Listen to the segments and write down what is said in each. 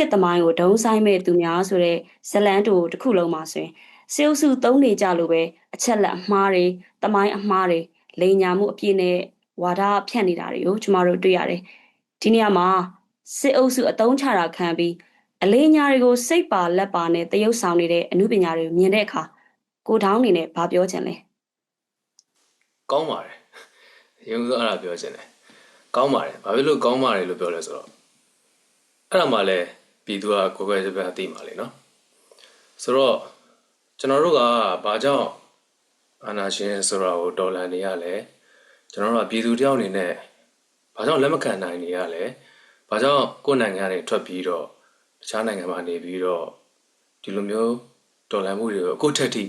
ခေတ်သမိုင်းကိုဒုံဆိုင်မဲ့သူများဆိုတဲ့ဇလန်တူတစ်ခုလုံးမှာဆိုရင်စေအုပ်စုသုံးနေကြလို့ပဲအချက်လက်အမှားတွေသမိုင်းအမှားတွေလိန်ညာမှုအပြည့်နဲ့ဝါဒဖြန့်နေတာတွေကိုကျမတို့တွေ့ရတယ်ဒီနေရာမှာစေအုပ်စုအတုံးချတာခံပြီးအလေးညာတွေကိုစိတ်ပါလက်ပါနဲ့တရုပ်ဆောင်နေတဲ့အမှုပညာတွေကိုမြင်တဲ့အခါကိုထောင်းအနေနဲ့ဘာပြောချင်လဲကောင်းပါတယ်ရုံးစိုးအဲ့ဒါပြောချင်တယ်ကောင်းပါတယ်ဘာဖြစ်လို့ကောင်းပါတယ်လို့ပြောလဲဆိုတော့အဲ့ဒါမှလည်း ပြည်သူကကိုယ်ကိုယ်စပယ်အသိမှလေနော်ဆိုတော့ကျွန်တော်တို့ကဘာကြောင့်အာနာရှင်ဆိုတာကိုတော်လန်နေရလဲကျွန်တော်တို့ကပြည်သူတယောက်အနေနဲ့ဘာကြောင့်လက်မခံနိုင်နေရလဲဘာကြောင့်ကိုယ်နိုင်ငံကနေထွက်ပြီးတော့တခြားနိုင်ငံမှာနေပြီးတော့ဒီလိုမျိုးတော်လန်မှုတွေကိုအခုထက်ထိ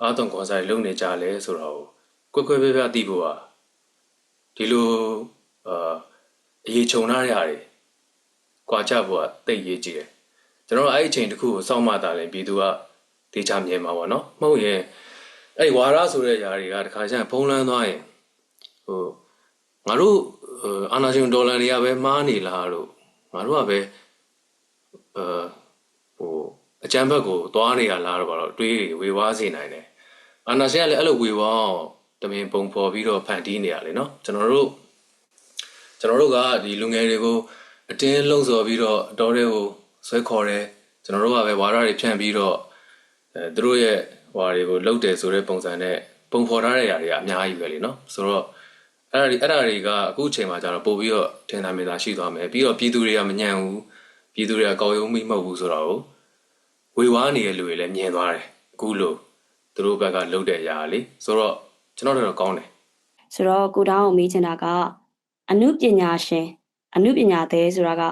အားသွန်ခွန်ဆိုင်လုပ်နေကြလဲဆိုတော့ကွက်ကွက်ပြပြသိဖို့ပါဒီလိုအာအရေးခြုံထားတဲ့ဟာတွေ ကြွာကြဖို့ကတိတ်ရေးကြည့်တယ်ကျွန်တော်တို့အဲ့ဒီအချိန်တစ်ခုကိုစောင့်မှသာလဲပြည်သူကတေချာမြင်မှာပေါ့နော်မဟုတ်ရင်အဲ့ဒီဝါရဆိုတဲ့ຢာတွေကတခါကျရင်ဖုံးလန်းသွားရင်ဟိုငါတို့အာနာရှင်ဒေါ်လာတွေကပဲမှားနေလားလို့ငါတို့ကပဲအာဟိုအကြမ်းဘက်ကိုသွားနေရလားတော့ဘာလို့တွေးဝေဝါးစေနိုင်တယ်အာနာရှင်ကလည်းအဲ့လိုဝေဝါးအောင်တမင်ပုံဖော်ပြီးတော့ဖန်တီးနေရလေနော်ကျွန်တော်တို့ကျွန်တော်တို့ကဒီလူငယ်တွေကို အတင်းလှုံ့ဆော်ပြီးတော့အတော်တွေကိုဆွဲခေါ်တယ်ကျွန်တော်တို့ကပဲဝါရတွေဖြန့်ပြီးတော့အဲသူတို့ရဲ့ဟွာတွေကိုလှုပ်တယ်ဆိုတဲ့ပုံစံနဲ့ပုံဖော်ထားတဲ့ຢာတွေကအများကြီးပဲလीနော်ဆိုတော့အဲ့ဒါတွေအဲ့ဒါတွေကအခုအချိန်မှာကျတော့ပို့ပြီးတော့ထင်သာမြင်သာရှိသွားမယ်ပြီးတော့ပြည်သူတွေကမညံ့ဘူးပြည်သူတွေကကောက်ရုံမိမဟုတ်ဘူးဆိုတော့ဝေဝါးနေတဲ့လူတွေလည်းမြင်သွားတယ်အခုလို့သူတို့ဘက်ကလှုပ်တဲ့ຢာလေဆိုတော့ကျွန်တော်တို့တော့ကောင်းတယ်ဆိုတော့ကိုတောင်းကိုမေးချင်တာကအနုပညာရှင် အနုပညာသည်ဆိုတာက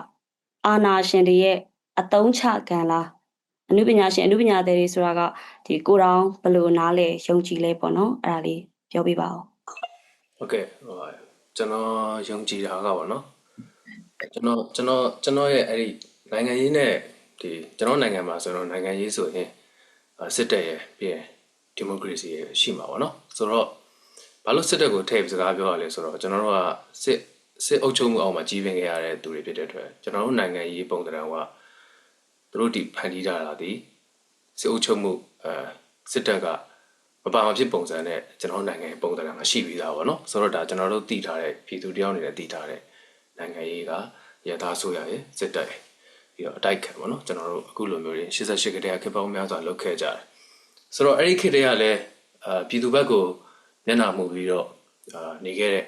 အာနာရှင်တွေရဲ့အတုံးချကံလားအနုပညာရှင်အနုပညာသည်တွေဆိုတာကဒီကိုတောင်းဘယ်လိုနားလဲယုံကြည်လဲပေါ့နော်အဲ့ဒါလေးပြောပြပါဦးဟုတ်ကဲ့ဟိုကျွန်တော်ယုံကြည်တာကပေါ့နော်ကျွန်တော်ကျွန်တော်ကျွန်တော်ရဲ့အဲ့ဒီနိုင်ငံရေးနဲ့ဒီကျွန်တော်နိုင်ငံမှာဆိုတော့နိုင်ငံရေးဆိုရင်အာစစ်တပ်ရဲ့ပြီးရင်ဒီမိုကရေစီရဲ့ရှိမှာပေါ့နော်ဆိုတော့ဘာလို့စစ်တပ်ကိုထည့်ပြီးစကားပြောရလဲဆိုတော့ကျွန်တော်တို့ကစစ် စစ်အုပ်ချုပ်မှုအောက်မှာကြီးပင်ခဲ့ရတဲ့သူတွေဖြစ်တဲ့အတွက်ကျွန်တော်တို့နိုင်ငံရေးပုံသဏ္ဍာန်ကသူတို့ဒီဖန်တီးကြတာဒီစစ်အုပ်ချုပ်မှုအဲစစ်တပ်ကမပါမဖြစ်ပုံစံနဲ့ကျွန်တော်နိုင်ငံရေးပုံသဏ္ဍာန်မှာရှိပြီးသားပေါ့နော်ဆိုတော့ဒါကျွန်တော်တို့တည်ထားတဲ့ပြည်သူတယောက်အနေနဲ့တည်ထားတဲ့နိုင်ငံရေးကရသားဆိုရရဲ့စစ်တပ်ရဲ့ပြီးတော့အတိုက်ခံပေါ့နော်ကျွန်တော်တို့အခုလိုမျိုးတွေ88ကတည်းကခေတ်ပေါင်းများစွာလုပ်ခဲ့ကြတယ်ဆိုတော့အဲ့ဒီခေတ်တည်းကလည်းအာပြည်သူဘက်ကိုမျက်နှာမူပြီးတော့အာနေခဲ့တဲ့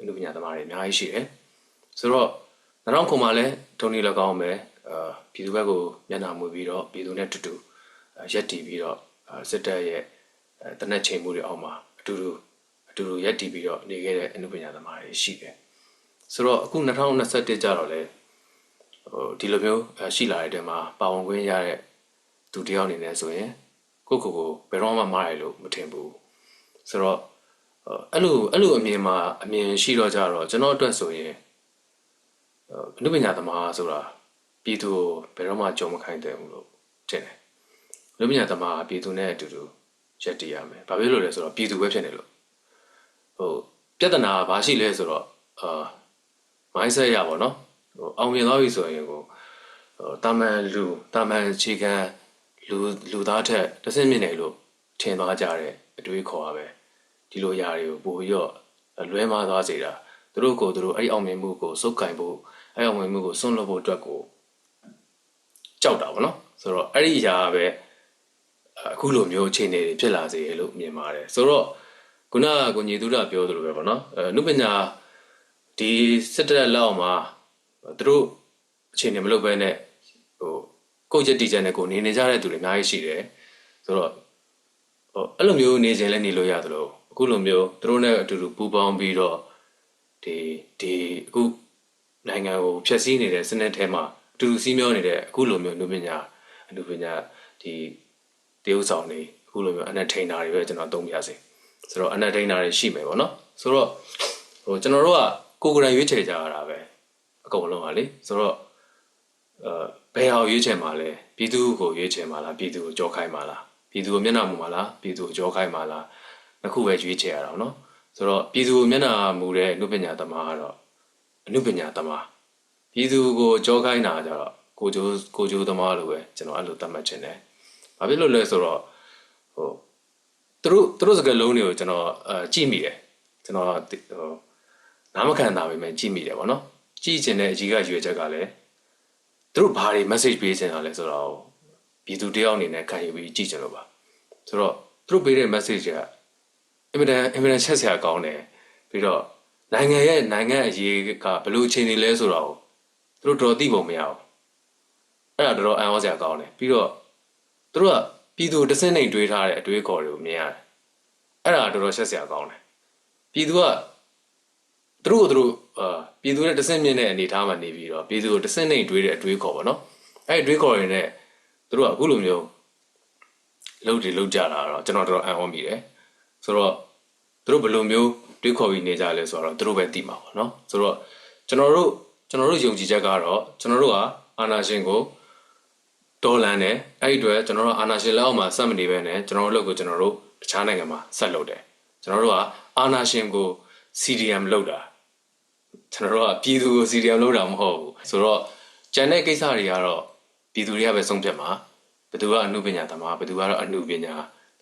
အမှုပညာသမားတွေအများကြီးရှိတယ်ဆိုတော့နောက်ခုမှလည်းဒုံနီ၎င်းပဲအာပြည်သူဘက်ကိုမျက်နှာမူပြီးတော့ပြည်သူနဲ့တူတူအာရက်တည်ပြီးတော့အာစစ်တပ်ရဲ့အဲတနက်ချိန်မှုတွေအောက်မှာအတူတူအတူတူရက်တည်ပြီးတော့နေခဲ့တဲ့အမှုပညာသမားတွေရှိတယ်ဆိုတော့အခု2021ကျတော့လေဟိုဒီလိုမျိုးအဲရှိလာတဲ့တဲမှာပါဝင်ခွင့်ရတဲ့သူတယောက်အနေနဲ့ဆိုရင်ကိုယ့်ကိုယ်ကိုဘယ်တော့မှမားရလို့မထင်ဘူးဆိုတော့ အဲ့လိုအဲ့လိုအမြင်မှာအမြင်ရှိတော့ကြတော့ကျွန်တော်အတွက်ဆိုရင်အနုပညာသမားဆိုတာပြည်သူကိုဘယ်တော့မှကြုံမခိုင်းတဲ့ဘူးလို့ထင်တယ်အနုပညာသမားကပြည်သူနဲ့အတူတူရက်တည်ရမယ်ဘာဖြစ်လို့လဲဆိုတော့ပြည်သူပဲဖြစ်နေလို့ဟိုပြဿနာကဘာရှိလဲဆိုတော့အာ mindset ရပါတော့ဟိုအောင်မြင်သွားပြီဆိုရင်ကိုဟိုတာမန်လူတာမန်ခြေခံလူလူသားထက်တစ်ဆင့်မြင့်နေလို့ထင်သွားကြတဲ့အတွေးခေါ်ရပဲ ဒီလိုຢာတွေကိုပို့ပြီးတော့လွဲမှားသွားစေတာသူတို့ကိုသူတို့အဲ့အောင်မြင်မှုကိုစုပ်ကင်ဖို့အဲ့အောင်မြင်မှုကိုစွန့်လွတ်ဖို့အတွက်ကိုကြောက်တာပေါ့နော်ဆိုတော့အဲ့ဒီຢာကပဲအခုလိုမျိုးအခြေအနေတွေဖြစ်လာစေလို့မြင်ပါတယ်ဆိုတော့ခုနကကိုညီသူရပြောသလိုပဲပေါ့နော်အနုပညာဒီစစ်တပ်လက်အောက်မှာသူတို့အခြေအနေမလုပ်ဘဲနဲ့ဟိုကိုယ့်ချက်တီချက်နဲ့ကိုနေနေကြတဲ့သူတွေအများကြီးရှိတယ်ဆိုတော့ဟိုအဲ့လိုမျိုးနေခြင်းလည်းနေလို့ရသလို အခုလိုမျိုးသူတို့နဲ့အတူတူပူးပေါင်းပြီးတော့ဒီဒီအခုနိုင်ငံကိုဖျက်ဆီးနေတဲ့စနစ်ထဲမှာအတူတူစီးမျောနေတဲ့အခုလိုမျိုးလူပညာအလူပညာဒီတရုပ်ဆောင်တွေအခုလိုမျိုးအနက်ထိန်တာတွေပဲကျွန်တော်သုံးပြစေဆိုတော့အနက်ထိန်တာတွေရှိမယ်ပေါ့နော်ဆိုတော့ဟိုကျွန်တော်တို့ကကိုယ်ကိုယ်တိုင်ရွေးချယ်ကြရတာပဲအကုန်လုံးပါလေဆိုတော့အဲဘယ်ဟာရွေးချယ်မှာလဲပြည်သူကိုရွေးချယ်မှာလားပြည်သူကိုကြောခိုင်းမှာလားပြည်သူကိုမျက်နှာမူမှာလားပြည်သူကိုကြောခိုင်းမှာလား နှစ်ခုပဲရွေးချယ်ရတာเนาะဆိုတော့ပြည်သူကိုမျက်နှာမူတဲ့အနုပညာသမားကတော့အနုပညာသမားပြည်သူကိုကြောခိုင်းတာကြတော့ ကိုဂျိုးကိုဂျိုးသမားလိုပဲကျွန်တော်အဲ့လိုသတ်မှတ်ချင်တယ်ဘာဖြစ်လို့လဲဆိုတော့ဟိုသူတို့သူတို့စကားလုံးတွေကိုကျွန်တော်အဲကြည့်မိတယ်ကျွန်တော်ဟိုနားမခံတာပဲမဲ့ကြည့်မိတယ်ဗောနော်ကြည့်ချင်တဲ့အကြီးကရွေချက်ကလည်းသူတို့ဘာတွေ message ပေးချင်တာလဲဆိုတော့ပြည်သူတယောက်အနေနဲ့ခံယူပြီးကြည့်ချင်လို့ပါဆိုတော့သူတို့ပေးတဲ့ message က အင်မတန်အင်မတန်ချက်စရာကောင်းတယ်ပြီးတော့နိုင်ငံရဲ့နိုင်ငံအရေးကဘယ်လိုအခြေအနေလဲဆိုတော့သူတို့တော်သိပုံမရဘူးအဲ့ဒါတော်တော်အံ့ဩစရာကောင်းတယ်ပြီးတော့သူတို့ကပြည်သူတစင်းနေတွေးထားတဲ့အတွေးခေါ်တွေကိုမြင်ရတယ်အဲ့ဒါတော်တော်ချက်စရာကောင်းတယ်ပြည်သူကသူတို့ကသူတို့အာပြည်သူနဲ့တစင်းမြင့်တဲ့အနေအထားမှာနေပြီးတော့ပြည်သူကိုတစင်းနေတွေးတဲ့အတွေးခေါ်ပါတော့အဲ့ဒီတွေးခေါ်ရင်းနဲ့သူတို့ကအခုလိုမျိုးလှုပ်တွေလှုပ်ကြတာတော့ကျွန်တော်တော်တော်အံ့ဩမိတယ် ဆိုတော့သူတို့ဘယ်လိုမျိုးတွေးခေါ်ပြီးနေကြလဲဆိုတော့သူတို့ပဲသိမှာပေါ့နော်ဆိုတော့ကျွန်တော်တို့ကျွန်တော်တို့ယုံကြည်ချက်ကတော့ကျွန်တော်တို့ကအာနာရှင်ကိုတော်လန်တယ်အဲ့ဒီအတွက်ကျွန်တော်တို့အာနာရှင်လက်အောက်မှာဆက်မနေဘဲနဲ့ကျွန်တော်တို့လုပ်ကိုကျွန်တော်တို့တခြားနိုင်ငံမှာဆက်လုပ်တယ်ကျွန်တော်တို့ကအာနာရှင်ကို CDM လုပ်တာကျွန်တော်တို့ကပြည်သူကို CDM လုပ်တာမဟုတ်ဘူးဆိုတော့ကျန်တဲ့ကိစ္စတွေကတော့ပြည်သူတွေကပဲဆုံးဖြတ်မှာဘယ်သူကအမှုပညာသမားဘယ်သူကတော့အမှုပညာ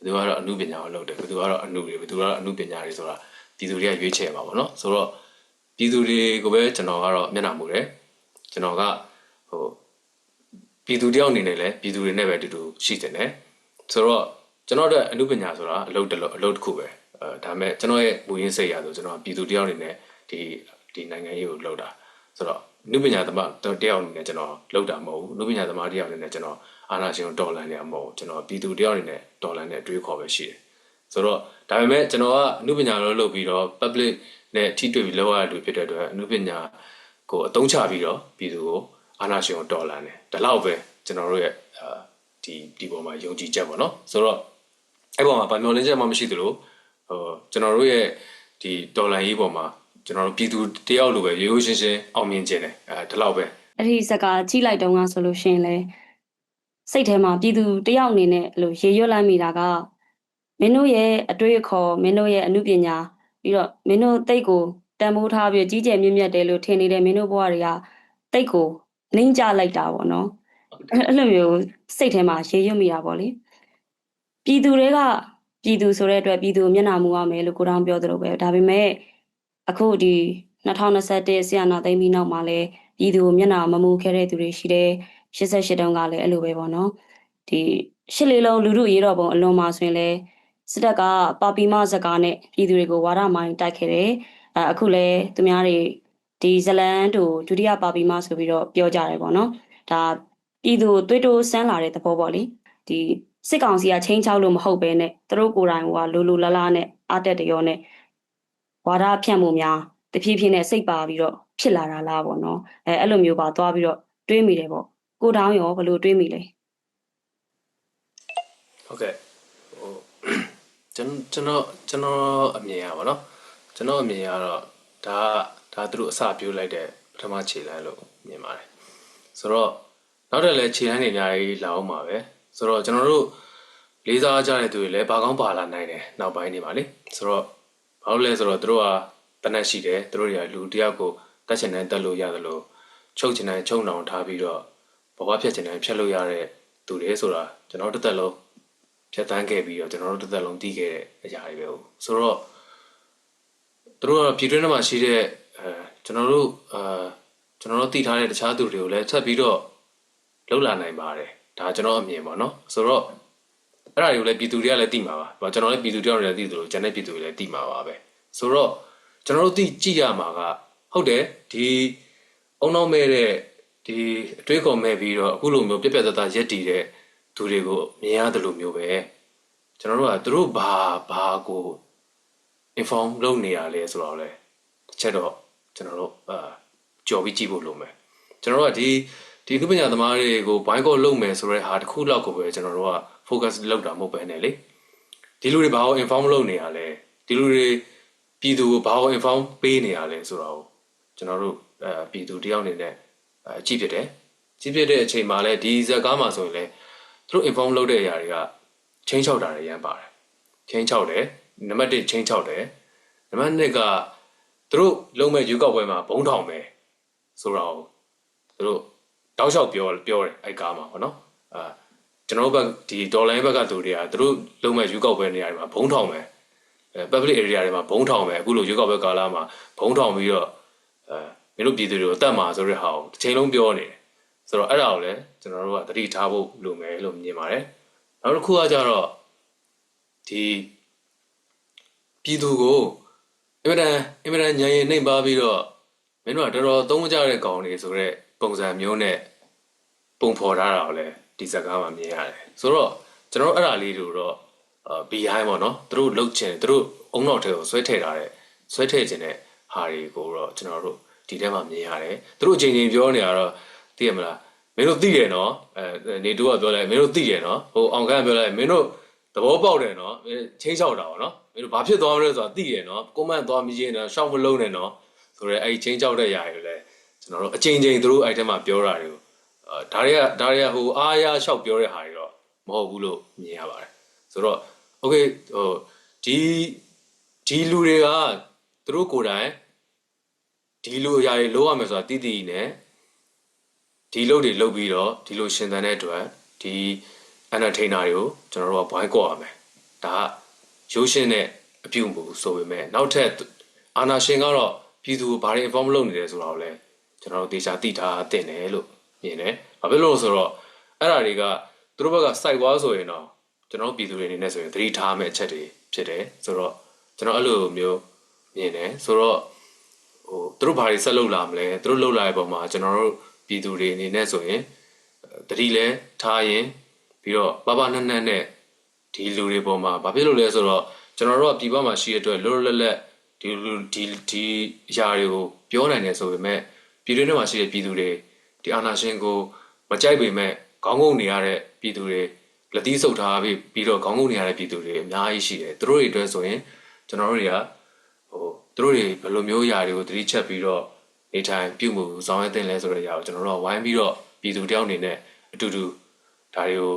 ဘယ်သူကတော့အမှုပညာကိုလုပ်တယ်ဘယ်သူကတော့အမှုတွေဘယ်သူကတော့အမှုပညာတွေဆိုတာပြည်သူတွေကရွေးချယ်မှာပေါ့နော်ဆိုတော့ပြည်သူတွေကိုပဲကျွန်တော်ကတော့မျက်နှာမူတယ်ကျွန်တော်ကဟိုပြည်သူတယောက်အနေနဲ့လည်းပြည်သူတွေနဲ့ပဲအတူတူရှိတင်တယ်ဆိုတော့ကျွန်တော်တို့အမှုပညာဆိုတာအလုပ်တစ်လုပ်အလုပ်တစ်ခုပဲအဲဒါပေမဲ့ကျွန်တော်ရဲ့မူရင်းစိတ်ရဆိုကျွန်တော်ပြည်သူတယောက်အနေနဲ့ဒီဒီနိုင်ငံရေးကိုလုပ်တာဆိုတော့နုပညာသမားတယောက်အနေနဲ့ကျွန်တော်လုပ်တာမဟုတ်ဘူးနုပညာသမားတယောက်အနေနဲ့ကျွန်တော် အာနာရှင်ကိုတော်လန်နေမှာမဟုတ်ကျွန်တော်ပြည်သူတယောက်အနေနဲ့တော်လန်တဲ့အတွေးခေါ်ပဲရှိတယ်ဆိုတော့ဒါပေမဲ့ကျွန်တော်ကအနုပညာလို့လုပ်ပြီးတော့ public နဲ့ထိတွေ့ပြီးလောက်ရတဲ့လူဖြစ်တဲ့အတွက်အနုပညာကိုအသုံးချပြီးတော့ပြည်သူကိုအာနာရှင်ကိုတော်လန်တယ်ဒါလောက်ပဲကျွန်တော်တို့ရဲ့အာဒီဒီပေါ်မှာယုံကြည်ချက်ပေါ့နော်ဆိုတော့အဲ့ပေါ်မှာဗာမျောလင်းချက်မှမရှိသလိုဟိုကျွန်တော်တို့ရဲ့ဒီတော်လန်ရေးပေါ်မှာကျွန်တော်တို့ပြည်သူတယောက်လိုပဲရိုးရိုးရှင်းရှင်းအောင်မြင်ခြင်းတယ်အဲဒီလောက်ပဲအဲ့ဒီစကားကြည့်လိုက်တုန်းကဆိုလို့ရှိရင်လေ စိတ်ထဲမှာပြည်သူတယောက်အနေနဲ့အဲ့လိုရေရွတ်လိုက်မိတာကမင်းတို့ရဲ့အတွေ့အခေါ်မင်းတို့ရဲ့အမှုပညာပြီးတော့မင်းတို့တိတ်ကိုတန်ဖိုးထားပြီးကြီးကျယ်မြင့်မြတ်တယ်လို့ထင်နေတဲ့မင်းတို့ဘဝတွေကတိတ်ကိုနှိမ့်ကြလိုက်တာပေါ့နော်အဲ့အဲ့လိုမျိုးစိတ်ထဲမှာရေရွတ်မိတာပေါ့လေပြည်သူတွေကပြည်သူဆိုတဲ့အတွက်ပြည်သူကိုမျက်နှာမူရမယ်လို့ကိုတောင်ပြောသလိုပဲဒါပေမဲ့အခုဒီ2021ဆီယနာသိမ်းပြီးနောက်မှာလဲပြည်သူကိုမျက်နှာမမူခဲ့တဲ့သူတွေရှိတယ် 88တုန်းကလည်းအဲ့လိုပဲပေါ့နော်ဒီရှစ်လေးလုံးလူလူရေးတော်ပုံအလွန်မှာဆိုရင်လည်းစစ်တပ်ကပါပီမဇကာနဲ့ပြည်သူတွေကိုဝါဒမိုင်းတိုက်ခဲ့တယ်အဲအခုလည်းသူများတွေဒီဇလန်တို့ဒုတိယပါပီမဆိုပြီးတော့ပြောကြတယ်ပေါ့နော်ဒါပြည်သူကိုတွေးတိုးဆန်းလာတဲ့သဘောပေါ့လေဒီစစ်ကောင်စီကချင်းချောက်လို့မဟုတ်ပဲနဲ့သူတို့ကိုယ်တိုင်ကလိုလိုလားလားနဲ့အတက်တရောနဲ့ဝါဒဖြန့်မှုများတဖြည်းဖြည်းနဲ့စိတ်ပါပြီးတော့ဖြစ်လာတာလားပေါ့နော်အဲအဲ့လိုမျိုးပါသွားပြီးတော့တွေးမိတယ်ပေါ့ ကိုတောင်းရောဘယ်လိုတွေးမိလဲဟုတ်ကဲ့ဟိုကျွန်ကျွန်တော်ကျွန်တော်အမြင်ရပါတော့ကျွန်တော်အမြင်ရတော့ဒါဒါသူတို့အစပြိုးလိုက်တဲ့ပထမခြေလမ်းလို့မြင်ပါတယ်ဆိုတော့နောက်တက်လည်းခြေလမ်းတွေအများကြီးလာအောင်ပါပဲဆိုတော့ကျွန်တော်တို့လေးစားကြတဲ့သူတွေလည်းဘာကောင်းပါလာနိုင်တယ်နောက်ပိုင်းနေပါလေဆိုတော့ဘာလို့လဲဆိုတော့သူတို့ကတနက်ရှိတယ်သူတို့တွေကလူတယောက်ကိုတတ်ချင်တိုင်းတက်လို့ရတယ်လို့ချုပ်ချင်တိုင်းချုပ်နှောင်ထားပြီးတော့ ဘဝဖြတ်ချင်တိုင်းဖြတ်လို့ရတဲ့သူတွေဆိုတာကျွန်တော်တစ်သက်လုံးဖြတ်တန်းခဲ့ပြီးတော့ကျွန်တော်တို့တစ်သက်လုံးတီးခဲ့တဲ့အရာတွေပဲဟုတ်ဆိုတော့သူတို့ကပြည်တွင်းထဲမှာရှိတဲ့အဲကျွန်တော်တို့အာကျွန်တော်တို့တည်ထားတဲ့တခြားသူတွေကိုလည်းဆက်ပြီးတော့လှုပ်လာနိုင်ပါတယ်ဒါကျွန်တော်အမြင်ပေါ့နော်ဆိုတော့အဲ့ဒါတွေကိုလည်းပြည်သူတွေကလည်းသိမှာပါကျွန်တော်လည်းပြည်သူတယောက်တွေလည်းသိသလိုကျန်တဲ့ပြည်သူတွေလည်းသိမှာပါပဲဆိုတော့ကျွန်တော်တို့သိကြည့်ရမှာကဟုတ်တယ်ဒီအုံနောက်မဲ့တဲ့ ဒီအတွေးခေါ်မဲ့ပြီးတော့အခုလိုမျိုးပြက်ပြက်သားသားရက်တည်တဲ့သူတွေကိုမြင်ရတယ်လို့မျိုးပဲကျွန်တော်တို့ကသူတို့ဘာဘာကို inform လုပ်နေရလဲဆိုတော့လေတစ်ချက်တော့ကျွန်တော်တို့အာကြော်ပြီးကြည့်ဖို့လိုမယ်ကျွန်တော်တို့ကဒီဒီသူပညာသမားတွေကိုဘိုင်းကောလုပ်မယ်ဆိုတဲ့ဟာတစ်ခုလောက်ကိုပဲကျွန်တော်တို့က focus လုပ်တာမဟုတ်ပဲနဲ့လေဒီလူတွေဘာကို inform လုပ်နေရလဲဒီလူတွေပြည်သူကိုဘာကို inform ပေးနေရလဲဆိုတော့ကျွန်တော်တို့အဲပြည်သူတယောက်အနေနဲ့ အကြည့်ဖြစ်တယ်ကြည့်ဖြစ်တဲ့အချိန်မှာလဲဒီဇက်ကားမှာဆိုရင်လဲသူတို့ inform လုပ်တဲ့အရာတွေကချင်းချောက်တာတွေရမ်းပါတယ်ချင်းချောက်တယ်နံပါတ်1ချင်းချောက်တယ်နံပါတ်2ကသူတို့လုံးမဲ့ရွေးကောက်ပွဲမှာဘုံထောင်မယ်ဆိုတော့သူတို့တောက်လျှောက်ပြောပြောတယ်အဲ့ကားမှာပေါ့နော်အာကျွန်တော်တို့ဘက်ဒီဒေါ်လာဘက်ကသူတွေကသူတို့လုံးမဲ့ယူကောက်ပွဲနေရာတွေမှာဘုံထောင်မယ်အဲ public area တွေမှာဘုံထောင်မယ်အခုလိုယူကောက်ပွဲကာလမှာဘုံထောင်ပြီးတော့အဲ မင်းတို့ပြည်သူတွေကိုတတ်မှာဆိုတဲ့ဟာကိုတစ်ချိန်လုံးပြောနေတယ်ဆိုတော့အဲ့ဒါကိုလည်းကျွန်တော်တို့ကသတိထားဖို့လိုမယ်လို့မြင်ပါတယ်နောက်တစ်ခုကကြတော့ဒီပြည်သူကိုအင်မတန်အင်မတန်ညံရင်နှိမ်ပါပြီးတော့မင်းတို့ကတော်တော်သုံးမကြတဲ့ကောင်တွေဆိုတော့ပုံစံမျိုးနဲ့ပုံဖော်ထားတာကိုလည်းဒီစကားမှာမြင်ရတယ်ဆိုတော့ကျွန်တော်တို့အဲ့ဒါလေးတို့တော့အာ behind ပေါ့နော်သူတို့လှုပ်ချင်သူတို့အုံနောက်ထဲကိုဆွဲထည့်ထားတဲ့ဆွဲထည့်ခြင်းတဲ့ဟာတွေကိုတော့ကျွန်တော်တို့ ဒီထဲမှာမြင်ရတယ်သူတို့အချိန်ချင်းပြောနေတာတော့သိရမလားမင်းတို့သိတယ်နော်အဲနေတူကပြောလိုက်မင်းတို့သိတယ်နော်ဟိုအောင်ခန့်ပြောလိုက်မင်းတို့သဘောပေါက်တယ်နော်ချင်းချောက်တာပေါ့နော်မင်းတို့ဘာဖြစ်သွားမလဲဆိုတာသိတယ်နော်ကွန်မန့်သွားမကြည့်နဲ့ရှောက်မလုံးနဲ့နော်ဆိုတော့အဲ့ချင်းချောက်တဲ့ຢာတွေလည်းကျွန်တော်တို့အချိန်ချင်းသူတို့အဲ့ထဲမှာပြောတာတွေကိုအာဒါတွေကဒါတွေကဟိုအားရလျှောက်ပြောတဲ့ဟာတွေတော့မဟုတ်ဘူးလို့မြင်ရပါတယ်ဆိုတော့ okay ဟိုဒီဒီလူတွေကသူတို့ကိုယ်တိုင် ဒီလိုအရာတွေလုပ်ရမယ်ဆိုတာတည်တည်နဲ့ဒီလုပ်တွေလုပ်ပြီးတော့ဒီလိုရှင်သန်တဲ့အတွက်ဒီ entertainer တွေကိုကျွန်တော်တို့ကဘွိုင်းကော့ရမယ်ဒါကရိုးရှင်းတဲ့အပြုမှုဆိုပေမဲ့နောက်ထပ်အာနာရှင်ကတော့ပြည်သူကိုဘာတွေ inform လုပ်နေတယ်ဆိုတာကိုလည်းကျွန်တော်တို့တေချာသိထားတင်တယ်လို့မြင်တယ်။ဘာဖြစ်လို့လဲဆိုတော့အဲ့ဓာတွေကသူတို့ဘက်ကစိုက်သွားဆိုရင်တော့ကျွန်တော်ပြည်သူတွေအနေနဲ့ဆိုရင်သတိထားမယ့်အချက်တွေဖြစ်တယ်ဆိုတော့ကျွန်တော်အဲ့လိုမျိုးမြင်တယ်ဆိုတော့ ဟိုသူတို့ဘာတွေဆက်လုပ်လာမလဲသူတို့လုပ်လာတဲ့ပုံမှာကျွန်တော်တို့ပြည်သူတွေအနေနဲ့ဆိုရင်တတိလဲထားရင်ပြီးတော့ပပနက်နက်နဲ့ဒီလူတွေပေါ်မှာဘာဖြစ်လို့လဲဆိုတော့ကျွန်တော်တို့ကပြည်ပမှာရှိတဲ့အတွက်လွတ်လွတ်လပ်ဒီလူဒီဒီအရာတွေကိုပြောနိုင်တယ်ဆိုပေမဲ့ပြည်တွင်းထဲမှာရှိတဲ့ပြည်သူတွေဒီအာဏာရှင်ကိုမကြိုက်ပေမဲ့ခေါင်းငုံနေရတဲ့ပြည်သူတွေလက်သီးဆုပ်ထားပြီးပြီးတော့ခေါင်းငုံနေရတဲ့ပြည်သူတွေအများကြီးရှိတယ်သူတို့တွေအတွက်ဆိုရင်ကျွန်တော်တို့တွေကဟို သူတို့တွေဘယ်လိုမျိုးຢာတွေကိုသတိချက်ပြီးတော့နေထိုင်ပြုမှုဆောင်ရွက်တင်လဲဆိုတဲ့ຢာကိုကျွန်တော်တို့ကဝိုင်းပြီးတော့ပြည်သူတယောက်အနေနဲ့အတူတူဒါတွေကို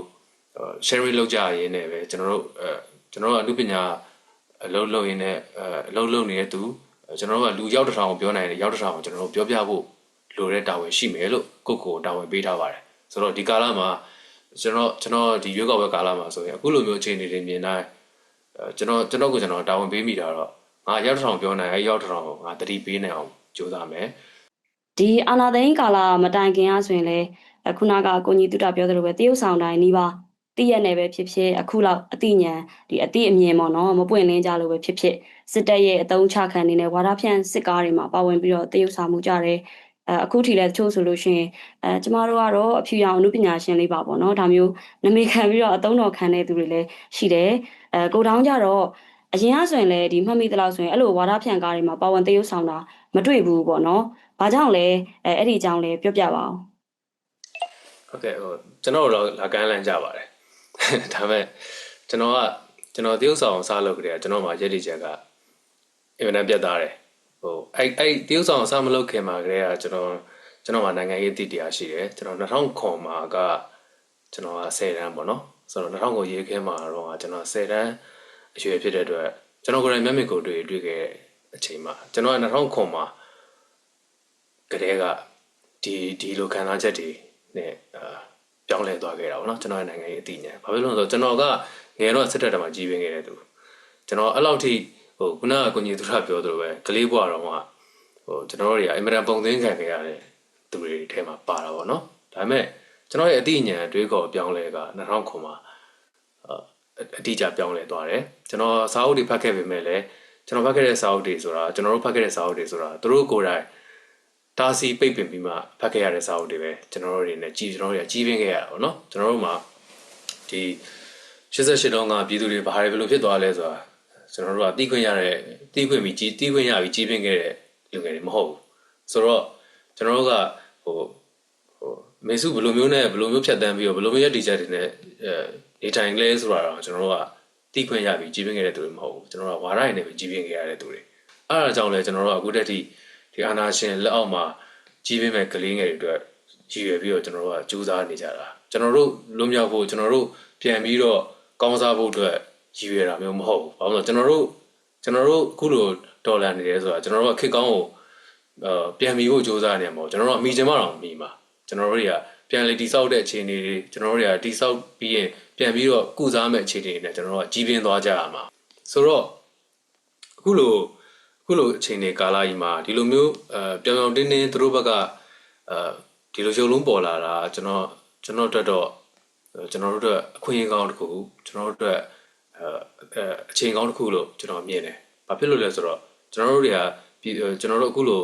sharing လုပ်ကြရင်းနဲ့ပဲကျွန်တော်တို့အဲကျွန်တော်တို့အမှုပညာအလုပ်လုပ်ရင်းနဲ့အဲအလုပ်လုပ်နေတဲ့သူကျွန်တော်တို့ကလူရောက်တစ်ထောင်ကိုပြောနိုင်တယ်ရောက်တစ်ထောင်ကိုကျွန်တော်တို့ပြောပြဖို့လိုတဲ့တာဝန်ရှိမယ်လို့ကိုယ့်ကိုယ်တာဝန်ပေးထားပါတယ်ဆိုတော့ဒီကာလမှာကျွန်တော်ကျွန်တော်ဒီရွေးကောက်ပွဲကာလမှာဆိုရင်အခုလိုမျိုးအခြေအနေတွေမြင်တိုင်းအဲကျွန်တော်ကျွန်တော်ကိုကျွန်တော်တာဝန်ပေးမိတာတော့ ငါရောက်တစ်ထောင်ပြောနိုင်အဲရောက်တစ်ထောင်ကိုငါတတိပေးနိုင်အောင်ကြိုးစားမယ်ဒီအာနာသိန်းကာလာမတိုင်ခင်အားဆိုရင်လည်းခုနကကိုကြီးတုတပြောသလိုပဲတရုတ်ဆောင်တိုင်းနီးပါတည့်ရက်နယ်ပဲဖြစ်ဖြစ်အခုလောက်အတိညာဒီအတိအမြင်ပေါ့နော်မပွင့်လင်းကြလို့ပဲဖြစ်ဖြစ်စစ်တပ်ရဲ့အတုံးချခံနေတဲ့ဝါဒဖြန့်စစ်ကားတွေမှာပါဝင်ပြီးတော့တရုတ်ဆောင်မှုကြတယ်အဲအခုထိလည်းတချို့ဆိုလို့ရှိရင်အဲကျမတို့ကတော့အဖြူရောင်အမှုပညာရှင်လေးပါပေါ့နော်ဒါမျိုးနမိခံပြီးတော့အတုံးတော်ခံတဲ့သူတွေလည်းရှိတယ်အဲကိုတောင်းကြတော့ အရင်ကဆိုရင်လည်းဒီမှတ်မိသလောက်ဆိုရင်အဲ့လိုဝါဒဖြန့်ကားတွေမှာပါဝင်တရုတ်ဆောင်တာမတွေ့ဘူးပေါ့နော်ဘာကြောင့်လဲအဲအဲ့ဒီအကြောင်းလေးပြောပြပါအောင်ဟုတ်ကဲ့ဟိုကျွန်တော်တို့လာကမ်းလန့်ကြပါတယ်ဒါပေမဲ့ကျွန်တော်ကကျွန်တော်တရုတ်ဆောင်စားလုပ်ကြတယ်ကျွန်တော်မှရက်တိချက်ကအင်မတန်ပြတ်သားတယ်ဟိုအဲ့အဲ့တရုတ်ဆောင်စားမလုပ်ခင်မှာကလေးကကျွန်တော်ကျွန်တော်မှနိုင်ငံရေးတည်တရားရှိတယ်ကျွန်တော်2000ခွန်မှာကကျွန်တော်က10တန်းပေါ့နော်ဆိုတော့2000ကိုရေးခင်းမှာတော့ကျွန်တော်10တန်း အရွယ်ဖြစ်တဲ့အတွက်ကျွန်တော်ကိုယ်တိုင်မျက်မြင်ကိုယ်တွေ့တွေ့ခဲ့တဲ့အချိန်မှာကျွန်တော်က2000ခွန်မှာကလေးကဒီဒီလိုခံစားချက်တွေနဲ့အာပြောင်းလဲသွားခဲ့တာပေါ့နော်ကျွန်တော်ရဲ့နိုင်ငံရေးအသိဉာဏ်ဘာဖြစ်လို့လဲဆိုတော့ကျွန်တော်ကငယ်တော့စစ်တပ်တမှာကြီးပင်ခဲ့တဲ့သူကျွန်တော်အဲ့လောက်ထိဟိုခုနကကိုကြီးသူရပြောသလိုပဲကလေးဘွားတော့မှဟိုကျွန်တော်တို့တွေကအင်မတန်ပုံသင်းခံခဲ့ရတဲ့သူတွေထဲမှာပါတာပေါ့နော်ဒါပေမဲ့ကျွန်တော်ရဲ့အသိဉာဏ်အတွေးခေါ်ပြောင်းလဲက2000ခုမှာ အတိအကျပြောင်းလဲသွားတယ်ကျွန်တော်စာအုပ်တွေဖတ်ခဲ့ပေမဲ့လည်းကျွန်တော်ဖတ်ခဲ့တဲ့စာအုပ်တွေဆိုတာကျွန်တော်တို့ဖတ်ခဲ့တဲ့စာအုပ်တွေဆိုတာသူတို့ကိုယ်တိုင်တာစီပိတ်ပင်ပြီးမှဖတ်ခဲ့ရတဲ့စာအုပ်တွေပဲကျွန်တော်တို့တွေနဲ့ကြီးကျွန်တော်တို့ကကြီးပင်းခဲ့ရတာပေါ့နော်ကျွန်တော်တို့မှာဒီ88လုံးကပြည်သူတွေဘာတွေဘယ်လိုဖြစ်သွားလဲဆိုတာကျွန်တော်တို့ကတီးခွင့်ရတဲ့တီးခွင့်ပြီးကြီးတီးခွင့်ရပြီးကြီးပင်းခဲ့တဲ့လူငယ်တွေမဟုတ်ဘူးဆိုတော့ကျွန်တော်တို့ကဟိုဟိုမေစုဘယ်လိုမျိုးနဲ့ဘယ်လိုမျိုးဖြတ်တန်းပြီးတော့ဘယ်လိုမျိုးရည်တည်ချက်တွေနဲ့အဲ နေထိုင်လဲဆိုတာတော့ကျွန်တော်တို့ကတီးခွင့်ရပြီးကြီးပင်းခဲ့တဲ့သူတွေမဟုတ်ဘူးကျွန်တော်တို့ကဝါရရည်နဲ့ပဲကြီးပင်းခဲ့ရတဲ့သူတွေအဲ့ဒါကြောင့်လဲကျွန်တော်တို့ကအခုတည်းကဒီအာနာရှင်လက်အောက်မှာကြီးပင်းမဲ့ကလေးငယ်တွေအတွက်ရည်ရွယ်ပြီးတော့ကျွန်တော်တို့ကကြိုးစားနေကြတာကျွန်တော်တို့လွန်မြောက်ဖို့ကျွန်တော်တို့ပြန်ပြီးတော့ကောင်းစားဖို့အတွက်ရည်ရွယ်တာမျိုးမဟုတ်ဘူး။ဘာလို့လဲကျွန်တော်တို့ကျွန်တော်တို့အခုလိုဒေါ်လာနေတယ်ဆိုတာကျွန်တော်တို့ကခေတ်ကောင်းကိုအဲပြန်ပြီးဖို့ကြိုးစားနေမှာပေါ့ကျွန်တော်တို့အမိချင်မှတော့မိမှာကျွန်တော်တို့တွေကပြန်လေတိဆောက်တဲ့အခြေအနေတွေကျွန်တော်တို့တွေကတိဆောက်ပြီးရင် ပြန်ပြီးတော့ကုစားမဲ့အခြေအနေတွေနဲ့ကျွန်တော်တို့ကကြီးပြင်းသွားကြရမှာဆိုတော့အခုလိုအခုလိုအခြေအနေကာလကြီးမှာဒီလိုမျိုးအဲပြောင်ပြောင်တင်းတင်းသူတို့ဘက်ကအဲဒီလိုရုပ်လုံးပေါ်လာတာကျွန်တော်ကျွန်တော်တို့တော့ကျွန်တော်တို့အတွက်အခွင့်အရေးကောင်းတစ်ခုကျွန်တော်တို့အတွက်အဲအချိန်ကောင်းတစ်ခုလို့ကျွန်တော်မြင်တယ်။ဘာဖြစ်လို့လဲဆိုတော့ကျွန်တော်တို့တွေကကျွန်တော်တို့အခုလို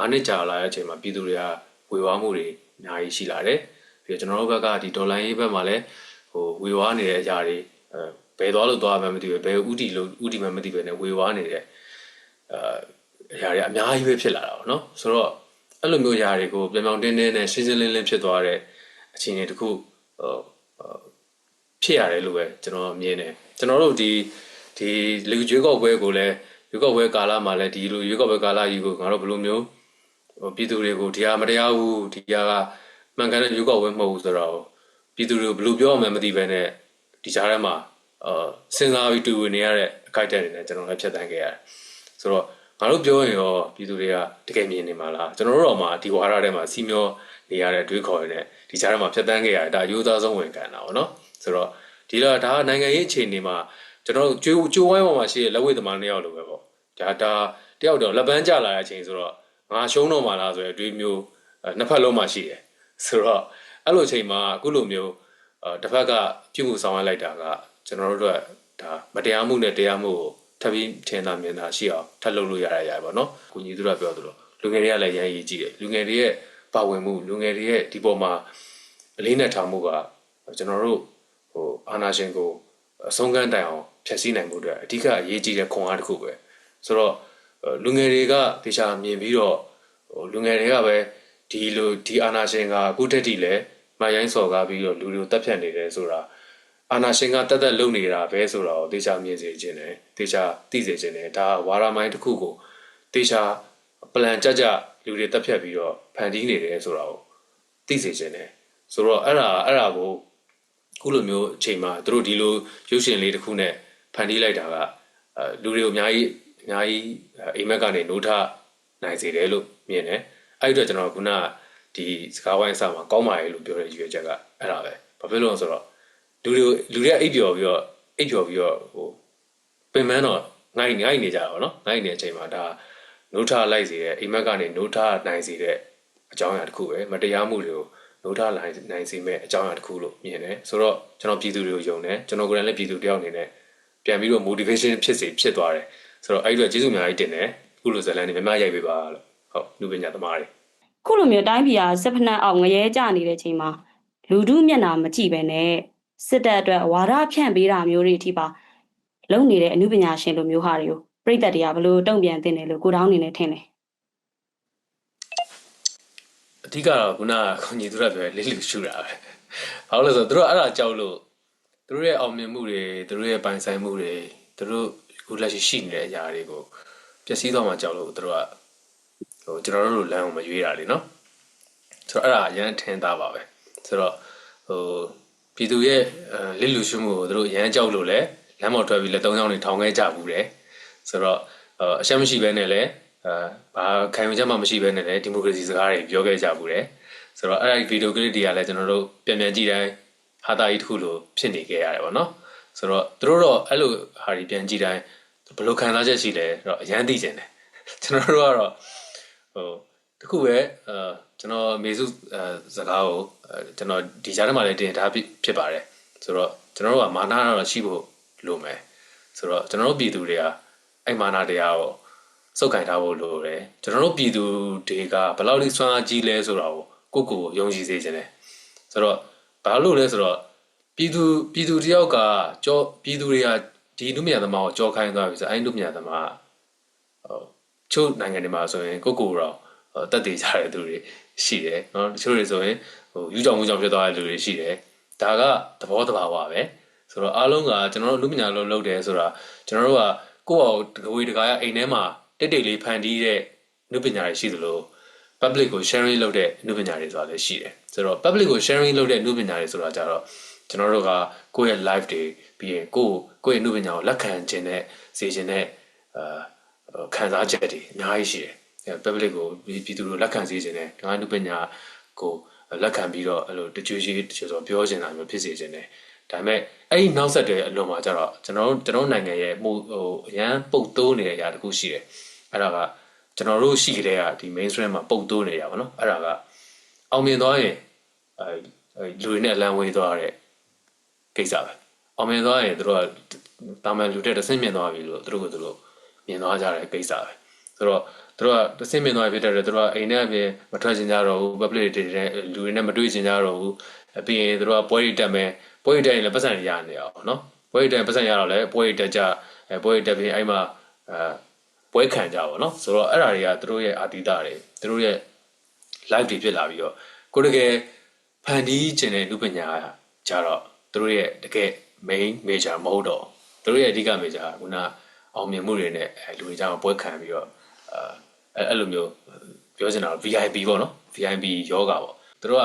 ၅နှစ်ကြာလာတဲ့အချိန်မှာပြည်သူတွေကဝေဝါးမှုတွေအများကြီးရှိလာတယ်။ပြီးတော့ကျွန်တော်တို့ဘက်ကဒီဒေါ်လာရေးဘက်မှာလည်း ဟိုဝေဝါးနေတဲ့အရာတွေအဲဘယ်သွားလို့သွားမှမသိဘူးဘယ်ဥတီလို့ဥတီမှမသိပဲနဲ့ဝေဝါးနေတဲ့အာအရာတွေအများကြီးပဲဖြစ်လာတာပေါ့နော်။ဆိုတော့အဲ့လိုမျိုးຢာတွေကိုပြောင်ပြောင်တင်းတင်းနဲ့ရှင်းရှင်းလင်းလင်းဖြစ်သွားတဲ့အခြေအနေတခုဟိုဖြစ်ရတယ်လို့ပဲကျွန်တော်မြင်တယ်ကျွန်တော်တို့ဒီဒီလူကျွေးကောက်ပွဲကိုလည်းရွေးကောက်ပွဲကာလမှာလည်းဒီလိုရွေးကောက်ပွဲကာလကြီးကိုငါတို့ဘယ်လိုမျိုးဟိုပြည်သူတွေကိုဒီဟာမတရားဘူးဒီဟာကမှန်ကန်တဲ့ရွေးကောက်ပွဲမဟုတ်ဘူးဆိုတော့ ပြည်သူတွေကိုဘယ်လိုပြောရမှန်းမသိဘဲနဲ့ဒီကြားထဲမှာအာစဉ်းစားပြီးတူဝင်နေရတဲ့အခိုက်အတန့်တွေနဲ့ကျွန်တော်လည်းဖြတ်သန်းခဲ့ရတယ်ဆိုတော့ငါတို့ပြောရင်ရောပြည်သူတွေကတကယ်မြင်နေမှာလားကျွန်တော်တို့တော့မှဒီဝါရထဲမှာစီမျောနေရတဲ့တွေးခေါ်ရတဲ့ဒီကြားထဲမှာဖြတ်တန်းခဲ့ရတာဒါအယူသားဆုံးဝင်ကန်တာပေါ့နော်ဆိုတော့ဒီတော့ဒါနိုင်ငံရေးအခြေအနေမှာကျွန်တော်တို့ကျိုးကျိုးဝိုင်းပေါ်မှာရှိတဲ့လက်ဝဲသမားနှစ်ယောက်လိုပဲပေါ့ဒါဒါတယောက်တော့လက်ပန်းကျလာတဲ့အချိန်ဆိုတော့ငါရှုံးတော့မှလားဆိုရယ်တွေးမျိုးနှစ်ဖက်လုံးမှာရှိတယ်ဆိုတော့ အဲ့လိုအချိန်မှာအခုလိုမျိုးတစ်ဖက်ကပြုမှုဆောင်ရွက်လိုက်တာကကျွန်တော်တို့ကဒါမတရားမှုနဲ့တရားမှုကိုထပ်ပြီးထင်သာမြင်သာရှိအောင်ထပ်လုပ်လို့ရရရပါတော့။ကိုကြီးသူကပြောသလိုလူငယ်တွေကလည်းရမ်းရည်ကြည့်တယ်။လူငယ်တွေရဲ့ပါဝင်မှုလူငယ်တွေရဲ့ဒီပေါ်မှာအလေးနဲ့ထားမှုကကျွန်တော်တို့ဟိုအာနာရှင်ကိုအဆုံးကန်းတိုင်အောင်ဖြည့်ဆည်းနိုင်မှုအတွက်အဓိကအရေးကြီးတဲ့ခွန်အားတစ်ခုပဲဆိုတော့လူငယ်တွေကတေချာမြင်ပြီးတော့ဟိုလူငယ်တွေကပဲဒီလိုဒီအာနာရှင်ကအခုတက်တီလဲ မရိုင်းစော်ကားပြီးတော့လူတွေကိုတက်ဖြတ်နေတယ်ဆိုတာအာနာရှင်ကတက်တက်လုံနေတာပဲဆိုတော့တေချာမြင်စေခြင်းတယ်တေချာသိစေခြင်းတယ်ဒါဝါရမိုင်းတစ်ခုကိုတေချာပလန်ကြကြလူတွေတက်ဖြတ်ပြီးတော့ဖန်တီးနေတယ်ဆိုတာကိုသိစေခြင်းတယ်ဆိုတော့အဲ့ဒါအဲ့ဒါကိုခုလိုမျိုးအချိန်မှာသူတို့ဒီလိုရုပ်ရှင်လေးတစ်ခုနဲ့ဖန်တီးလိုက်တာကအဲလူတွေကိုအများကြီးအများကြီးအိမ်မက်ကနေနိုးထနိုင်စေတယ်လို့မြင်တယ်အဲ့ဒီတော့ကျွန်တော်ခုနက ဒီစကားဝိုင်းစာမှာကောင်းပါရဲ့လို့ပြောတဲ့ရည်ရွယ်ချက်ကအဲ့ဒါပဲဘာဖြစ်လို့လဲဆိုတော့လူတွေလူတွေကအိပ်ပျော်ပြီးတော့အိပ်ပျော်ပြီးတော့ဟိုပင်မန်းတော့ငိုင်းငိုင်းနေကြတာပေါ့နော်ငိုင်းနေတဲ့အချိန်မှာဒါနိုးထလိုက်စေတဲ့အိမ်မက်ကနေနိုးထနိုင်စေတဲ့အကြောင်းအရာတစ်ခုပဲမတရားမှုတွေကိုနိုးထနိုင်နိုင်စေမဲ့အကြောင်းအရာတစ်ခုလို့မြင်တယ်ဆိုတော့ကျွန်တော်ပြည်သူတွေကိုယုံတယ်ကျွန်တော်ကိုယ်တိုင်လည်းပြည်သူတယောက်အနေနဲ့ပြန်ပြီးတော့ motivation ဖြစ်စေဖြစ်သွားတယ်ဆိုတော့အဲ့ဒီတော့ကျေးဇူးအများကြီးတင်တယ်ခုလိုဇလန်တွေများများရိုက်ပေးပါလို့ဟုတ်လူပညာသမားတွေ ခုလိုမျိုးတိုင်းပြည်ဟာစစ်ဖက်နှက်အောင်ငရဲကြနေတဲ့ချိန်မှာလူဒုမျက်နာမကြည့်ပဲနဲ့စစ်တပ်အတွက်ဝါဒဖြန့်ပေးတာမျိုးတွေအထိပါလုံနေတဲ့အမှုပညာရှင်လိုမျိုးဟာတွေကိုပြည်သက်တွေကဘလို့တုံ့ပြန်တင်တယ်လို့ကိုတောင်းအနေနဲ့ထင်တယ်အဓိကတော့ခုနကခွန်ကြီးတို့ကပြောလေးလူရှူတာပဲဘာလို့လဲဆိုတော့သူတို့အဲ့ဒါကြောက်လို့သူတို့ရဲ့အောင်မြင်မှုတွေသူတို့ရဲ့ပိုင်ဆိုင်မှုတွေသူတို့ခုလက်ရှိရှိနေတဲ့အရာတွေကိုပျက်စီးသွားမှကြောက်လို့သူတို့က ဟိုကျွန်တော်တို့လိုလမ်းကိုမရွေးတာလीเนาะဆိုတော့အဲ့ဒါအရင်ထင်သားပါပဲဆိုတော့ဟိုပြည်သူရဲ့လစ်လူရှုမှုကိုသူတို့ရမ်းကြောက်လို့လဲလမ်းပေါ်ထွက်ပြီးလက်သုံးချောင်းတွေထောင်ခဲ့ကြဘူးတယ်ဆိုတော့အရှက်မရှိဘဲနဲ့လည်းအာဘာခံယူချက်မှမရှိဘဲနဲ့လည်းဒီမိုကရေစီစကားတွေပြောခဲ့ကြဘူးတယ်ဆိုတော့အဲ့ဒီဗီဒီယိုကလစ်တွေကလည်းကျွန်တော်တို့ပြန်ပြန်ကြည့်တိုင်းဟာတာကြီးတစ်ခုလိုဖြစ်နေခဲ့ရတယ်ပေါ့နော်ဆိုတော့သူတို့တော့အဲ့လိုဟာတွေပြန်ကြည့်တိုင်းဘယ်လိုခံစားချက်ရှိလဲတော့အရန်သိကျင်တယ်ကျွန်တော်တို့ကတော့ ဟိုတခုပဲအာကျွန်တော်မေစုစကားကိုကျွန်တော်ဒီကြားထဲမှာလည်းတင်ထားဖြစ်ပါတယ်ဆိုတော့ကျွန်တော်တို့ကမာနတော့ရှိဖို့လိုမယ်ဆိုတော့ကျွန်တော်တို့ပြည်သူတွေကအဲ့မာနတရားကိုစုပ်ကင်ထားဖို့လိုတယ်ကျွန်တော်တို့ပြည်သူတွေကဘယ်လောက်ထိစွမ်းအားကြီးလဲဆိုတာကိုကိုကိုယုံကြည်စေချင်တယ်ဆိုတော့ဘာလို့လဲဆိုတော့ပြည်သူပြည်သူတယောက်ကကြောပြည်သူတွေကဒီလူမြတ်သမားကိုကြောခိုင်းသွားပြီဆိုအဲ့လူမြတ်သမားဟို ချို့နိုင်ငံတွေမှာဆိုရင်ကိုကိုတော့တက်တည်ကြတဲ့သူတွေရှိတယ်เนาะတချို့တွေဆိုရင်ဟိုယူကြောင်မှုကြောင့်ဖြစ်သွားတဲ့လူတွေရှိတယ်ဒါကသဘောတဘာဝပဲဆိုတော့အားလုံးကကျွန်တော်တို့လူပညာလို့လုပ်တယ်ဆိုတာကျွန်တော်တို့ကကိုယ့်အောင်တဝေတကားရအိမ်ထဲမှာတိတ်တိတ်လေးဖန်တီးတဲ့လူပညာတွေရှိသလို public ကို sharing လုပ်တဲ့လူပညာတွေဆိုတာလည်းရှိတယ်ဆိုတော့ public ကို sharing လုပ်တဲ့လူပညာတွေဆိုတာကြတော့ကျွန်တော်တို့ကကိုယ့်ရဲ့ live တွေပြီးရင်ကိုယ့်ကိုယ့်ရဲ့လူပညာကိုလက်ခံခြင်းနဲ့စေခြင်းနဲ့အာ ခံစားချက်တွေအများကြီးရှိတယ် public ကိုပြည်သူတို့လက်ခံစေခြင်းနဲ့ငါလူပညာကိုလက်ခံပြီးတော့အဲ့လိုတကြွရှိတချို့ဆိုပြောချင်တာမျိုးဖြစ်စေချင်တယ်ဒါပေမဲ့အဲ့ဒီနောက်ဆက်တဲ့အလွန်မှာကျတော့ကျွန်တော်တို့ကျွန်တော်နိုင်ငံရဲ့ဟိုဟိုအရန်ပုတ်တိုးနေတဲ့အရာတစ်ခုရှိတယ်အဲ့ဒါကကျွန်တော်တို့ရှိကြတဲ့ကဒီ mainstream မှာပုတ်တိုးနေရပါတော့အဲ့ဒါကအောင်မြင်သွားရင်အဲလူတွေနဲ့အလံဝေးသွားတဲ့ကိစ္စပဲအောင်မြင်သွားရင်တို့ကတာမန်လူတဲ့တဆင့်မြင်သွားပြီလို့တို့ကတို့ မြင်သွားကြတဲ့ကိစ္စပဲဆိုတော့တို့ကတဆင့်မြင်သွားဖြစ်တဲ့တို့ကအိမ်ထဲအပြင်မထွက်ချင်ကြတော့ဘူး public တွေတဲ့လူတွေနဲ့မတွေ့ချင်ကြတော့ဘူးပြီးရင်တို့ကပွဲတွေတက်မယ်ပွဲတွေတက်ရင်လည်းပတ်စံရနေအောင်နော်ပွဲတွေတက်ပတ်စံရတော့လည်းပွဲတွေတက်ကြအဲပွဲတွေတက်ပြီးအဲ့မှာအဲပွဲခံကြပါတော့ဆိုတော့အဲ့ဓာတွေကတို့ရဲ့အာတိတတွေတို့ရဲ့ live တွေဖြစ်လာပြီးတော့ကိုတကယ်ဖန်တီးခြင်းတဲ့လူပညာကြတော့တို့ရဲ့တကယ် main major မဟုတ်တော့တို့ရဲ့အဓိက major ကခုန အောင်မြင်မှုတွေနဲ့လူတွေကြောင့်ပွဲခံပြီးတော့အဲအဲ့လိုမျိုးပြောချင်တာ VIP ပေါ့နော် VIP ယောဂပေါ့တို့က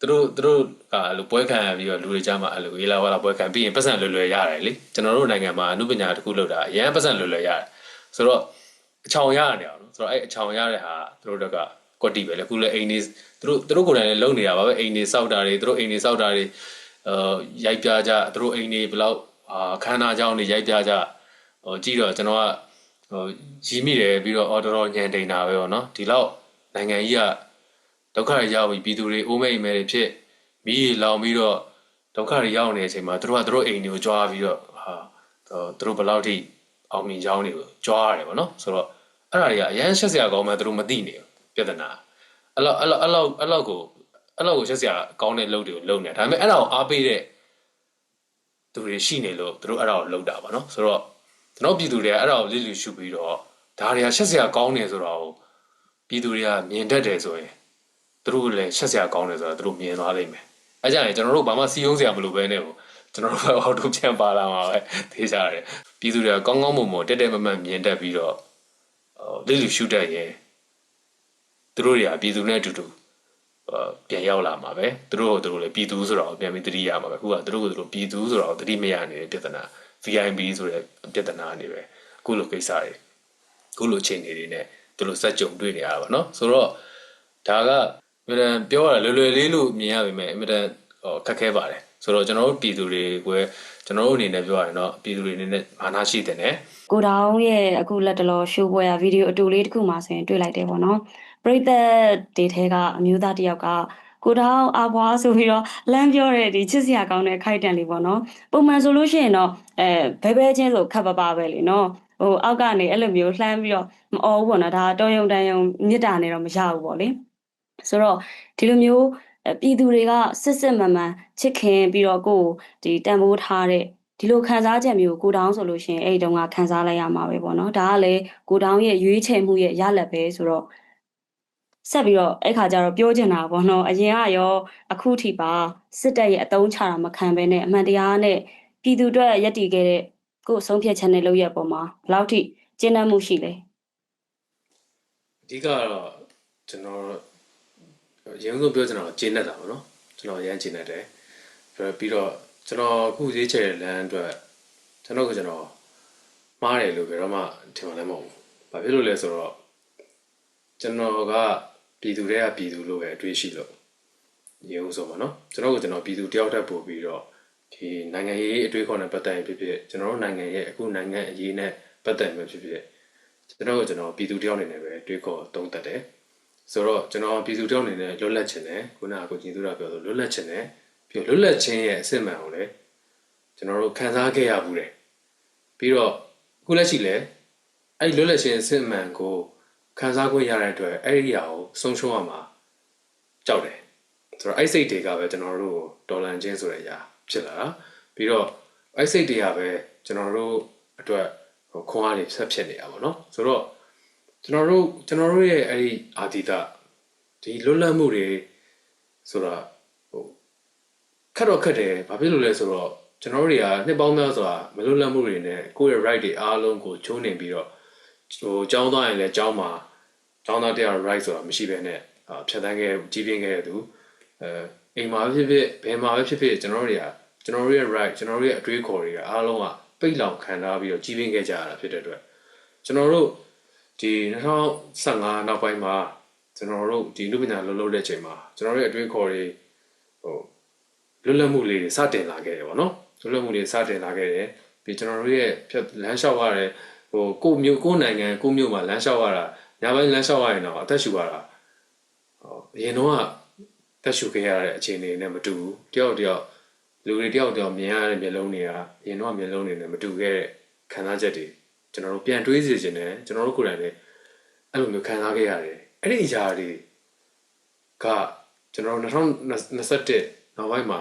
သူတို့သူတို့ကအဲ့လိုပွဲခံပြီးတော့လူတွေကြားမှာအဲ့လိုရေးလာဝါလာပွဲခံပြီးရင်ပတ်စံလွယ်လွယ်ရတယ်လေကျွန်တော်တို့နိုင်ငံမှာအမှုပညာတစ်ခုလုပ်တာအရင်ပတ်စံလွယ်လွယ်ရတယ်ဆိုတော့အချောင်ရရတယ်အောင်နော်ဆိုတော့အဲ့အချောင်ရတဲ့ဟာသူတို့ကကွက်တီပဲလေခုလည်းအိမ်နေသူတို့သူတို့ကိုယ်တိုင်လည်းလုံနေတာပါပဲအိမ်နေစောက်တာတွေသူတို့အိမ်နေစောက်တာတွေအာရိုက်ပြကြသူတို့အိမ်နေဘလောက်အာခန္ဓာကြောင်းတွေရိုက်ပြကြ ဟိုကြည့်တော့ကျွန်တော်ကဟိုရီးမိတယ်ပြီးတော့အော်တော်တော်ညံတိန်တာပဲပေါ့နော်ဒီလောက်နိုင်ငံကြီးကဒုက္ခတွေရောက်ပြီးပြည်သူတွေအိုးမိတ်မဲတွေဖြစ်မိလောင်ပြီးတော့ဒုက္ခတွေရောက်နေတဲ့အချိန်မှာသူတို့ကသူတို့အိမ်တွေကိုကြွားပြီးတော့ဟာသူတို့ဘလောက်ထိအောင်မြင်ကြောင်းတွေကိုကြွားရတယ်ပေါ့နော်ဆိုတော့အဲ့ဒါတွေကအရန်ဆက်စရာကောင်းမှသူတို့မသိနေဘူးပြဿနာအဲ့လောက်အဲ့လောက်အဲ့လောက်အဲ့လောက်ကိုအဲ့လောက်ကိုဆက်စရာကောင်းတဲ့လုပ်တွေကိုလုပ်နေဒါပေမဲ့အဲ့ဒါကိုအားပေးတဲ့သူတွေရှိနေလို့သူတို့အဲ့ဒါကိုလုပ်တာပါနော်ဆိုတော့ ကျွန်တော်ပြည်သူတွေကအဲ့ဒါကိုလစ်လျူရှုပြီးတော့ဒါတွေကဆက်စရာကောင်းနေဆိုတော့ပြည်သူတွေကမြင်တတ်တယ်ဆိုရင်သူတို့လည်းဆက်စရာကောင်းတယ်ဆိုတော့သူတို့မြင်သွားလိမ့်မယ်အဲကြရင်ကျွန်တော်တို့ဘာမှစီယုံစရာမလိုပဲနဲ့ဟိုကျွန်တော်တို့ပဲအော်တိုပြန်ပါလာမှာပဲသိကြရတယ်ပြည်သူတွေကကောင်းကောင်းမွန်မွန်တက်တက်မမတ်မြင်တတ်ပြီးတော့လစ်လျူရှုတတ်ရင်သူတို့တွေကပြည်သူနဲ့အတူတူပြန်ရောက်လာမှာပဲသူတို့တို့လည်းပြည်သူဆိုတော့ပြန်ပြီးတတိရမှာပဲအခုကသူတို့ကသူတို့ပြည်သူဆိုတော့တတိမရနေတဲ့ပြဿနာ VIP ဆိုတဲ့ပြဿနာနေပဲအခုလိုကိစ္စတွေအခုလိုအခြေအနေတွေနဲ့သူတို့စက်ကြုံတွေ့နေရတာပါเนาะဆိုတော့ဒါကအမြဲတမ်းပြောရတာလွယ်လွယ်လေးလို့မြင်ရပါမယ်အမြဲတမ်းဟောခက်ခဲပါတယ်ဆိုတော့ကျွန်တော်တို့ပြည်သူတွေကိုကျွန်တော်တို့အနေနဲ့ပြောရရင်တော့ပြည်သူတွေအနေနဲ့မာနရှိတယ်နဲ့ ကိုတောင်ရဲ့အခုလက်တလောရှိုးပွဲရဗီဒီယိုအတူလေးတစ်ခုမှဆိုရင်တွေ့လိုက်တယ်ပေါ့နော်ပရိသတ်တွေထဲကအမျိုးသားတစ်ယောက်က ကိုတောင်အဘွားဆိုပြီးတော့လမ်းပြောတဲ့ဒီချစ်စရာကောင်းတဲ့ခိုက်တန်လေးပေါ့နော်ပုံမှန်ဆိုလို့ရှိရင်တော့အဲဘဲဘဲချင်းဆိုခပ်ပပပဲလေနော်ဟိုအောက်ကနေအဲ့လိုမျိုးလှမ်းပြီးတော့မအော်ဘူးပေါ့နော်ဒါတော်ယုံတန်ယုံမြစ်တာနေတော့မရဘူးပေါ့လေဆိုတော့ဒီလိုမျိုးပြည်သူတွေကစစ်စစ်မှန်မှန်ချစ်ခင်ပြီးတော့ကိုယ်ဒီတန်ဖိုးထားတဲ့ဒီလိုခံစားချက်မျိုးကိုတောင်းဆိုလို့ရှိရင်အဲ့ဒီတုန်းကခံစားလိုက်ရမှာပဲပေါ့နော်ဒါကလည်းကိုတောင်းရဲ့ရွေးချယ်မှုရဲ့ရလက်ပဲဆိုတော့ ဆက်ပြီးတော့အဲ့ခါကျတော့ပြောချင်တာပေါ့နော်အရင်ကရောအခုထိပါစစ်တပ်ရဲ့အတုံးချတာမခံဘဲနဲ့အမှန်တရားနဲ့ပြည်သူအတွက်ယက်တည်ခဲ့တဲ့ကိုယ်ဆုံးဖြတ်ချက်နဲ့လုပ်ရပုံမှာဘယ်လောက်ထိကျဉ်းနှံမှုရှိလဲအဓိကတော့ကျွန်တော်အရင်ဆုံးပြောချင်တာကကျင်းနေတာပေါ့နော်ကျွန်တော်အရင်ကျင်းနေတယ်ပြီးတော့ကျွန်တော်အခုရေးချယ်တဲ့လမ်းအတွက်ကျွန်တော်ကကျွန်တော်မှားတယ်လို့ဘယ်တော့မှထင်မှလည်းမဟုတ်ဘူး။ဘာဖြစ်လို့လဲဆိုတော့ကျွန်တော်က ပြည်သူတွေကပြည်သူလို့ပဲအတွေ့ရှိလို့ရုံဆိုပါနော်။ကျွန်တော်ကကျွန်တော်ပြည်သူတယောက်တည်းပို့ပြီးတော့ဒီနိုင်ငံရေးအတွေ့အခေါ်နဲ့ပတ်သက်ရင်ဖြစ်ဖြစ်ကျွန်တော်တို့နိုင်ငံရဲ့အခုနိုင်ငံအရေးနဲ့ပတ်သက်ရင်ဖြစ်ဖြစ်ကျွန်တော်ကကျွန်တော်ပြည်သူတယောက်အနေနဲ့ပဲတွေးခေါ်သုံးသပ်တယ်။ဆိုတော့ကျွန်တော်ပြည်သူတယောက်အနေနဲ့လွတ်လပ်ခြင်းနဲ့ခုနကကိုကျင်းသူရပြောဆိုလွတ်လပ်ခြင်းနဲ့ပြီးတော့လွတ်လပ်ခြင်းရဲ့အစစ်မှန်ကိုလည်းကျွန်တော်တို့ခံစားခဲ့ရဘူးတယ်ပြီးတော့ခုလက်ရှိလည်းအဲ့လွတ်လပ်ခြင်းအစစ်မှန်ကို ခံစားခွင့်ရတဲ့အတွက်အဲ့ဒီအရာကိုဆုံးရှုံးရမှာကြောက်တယ်ဆိုတော့အဲ့စိတ်တွေကပဲကျွန်တော်တို့ဒေါ်လန်ချင်းဆိုတဲ့အရာဖြစ်လာတာပြီးတော့အဲ့စိတ်တွေကပဲကျွန်တော်တို့အတွက်ဟိုခွန်အားတွေဆက်ဖြစ်နေတာပေါ့နော်ဆိုတော့ကျွန်တော်တို့ကျွန်တော်တို့ရဲ့အဲ့ဒီအာတိတဒီလွတ်လပ်မှုတွေဆိုတာခက်တော့ခက်တယ်ဘာဖြစ်လို့လဲဆိုတော့ကျွန်တော်တို့တွေကနှစ်ပေါင်းများစွာမလွတ်လပ်မှုတွေနဲ့ကိုယ့်ရဲ့ right တွေအားလုံးကိုချိုးနေပြီးတော့ ဟိုကြောင်းသွားရင်လည်းကြောင်းမှာကြောင်းသားတရား right ဆိုတာမရှိဘဲနဲ့ဖြတ်တန်းခဲ့ကြီးပြင်းခဲ့တဲ့သူအဲအိမ်မှာဖြစ်ဖြစ်ဘယ်မှာပဲဖြစ်ဖြစ်ကျွန်တော်တို့တွေကကျွန်တော်တို့ရဲ့ right ကျွန်တော်တို့ရဲ့အတွေးခေါ်တွေကအားလုံးကပိတ်လောင်ခံထားပြီးတော့ကြီးပြင်းခဲ့ကြရတာဖြစ်တဲ့အတွက်ကျွန်တော်တို့ဒီ2015နောက်ပိုင်းမှာကျွန်တော်တို့ဒီလူပညာလုံးလုံးတဲ့အချိန်မှာကျွန်တော်တို့ရဲ့အတွေးခေါ်တွေဟိုလွတ်လပ်မှုလေးတွေစတင်လာခဲ့တယ်ပေါ့နော်လွတ်လပ်မှုတွေစတင်လာခဲ့တယ်ပြီးကျွန်တော်တို့ရဲ့ဖြတ်လမ်းလျှောက်ရတဲ့ ဟိုကိုမျိုးကိုနိုင်ငံကိုမျိုးမှာလမ်းလျှောက်ရတာညပိုင်းလမ်းလျှောက်ရရင်တော့အသက်ရှူရတာဟိုအရင်တော့ကသက်ရှူခဲ့ရတဲ့အခြေအနေနဲ့မတူဘူးတယောက်တယောက်လူတွေတယောက်တယောက်မြင်ရတဲ့မျက်လုံးတွေကအရင်တော့မျက်လုံးတွေနဲ့မတူခဲ့တဲ့ခံစားချက်တွေကျွန်တော်တို့ပြန်တွေးစီခြင်းနဲ့ကျွန်တော်တို့ကိုယ်တိုင်လည်းအဲ့လိုမျိုးခံစားခဲ့ရတယ်အဲ့ဒီအရာတွေကကျွန်တော်တို့2021နောက်ပိုင်းမှာ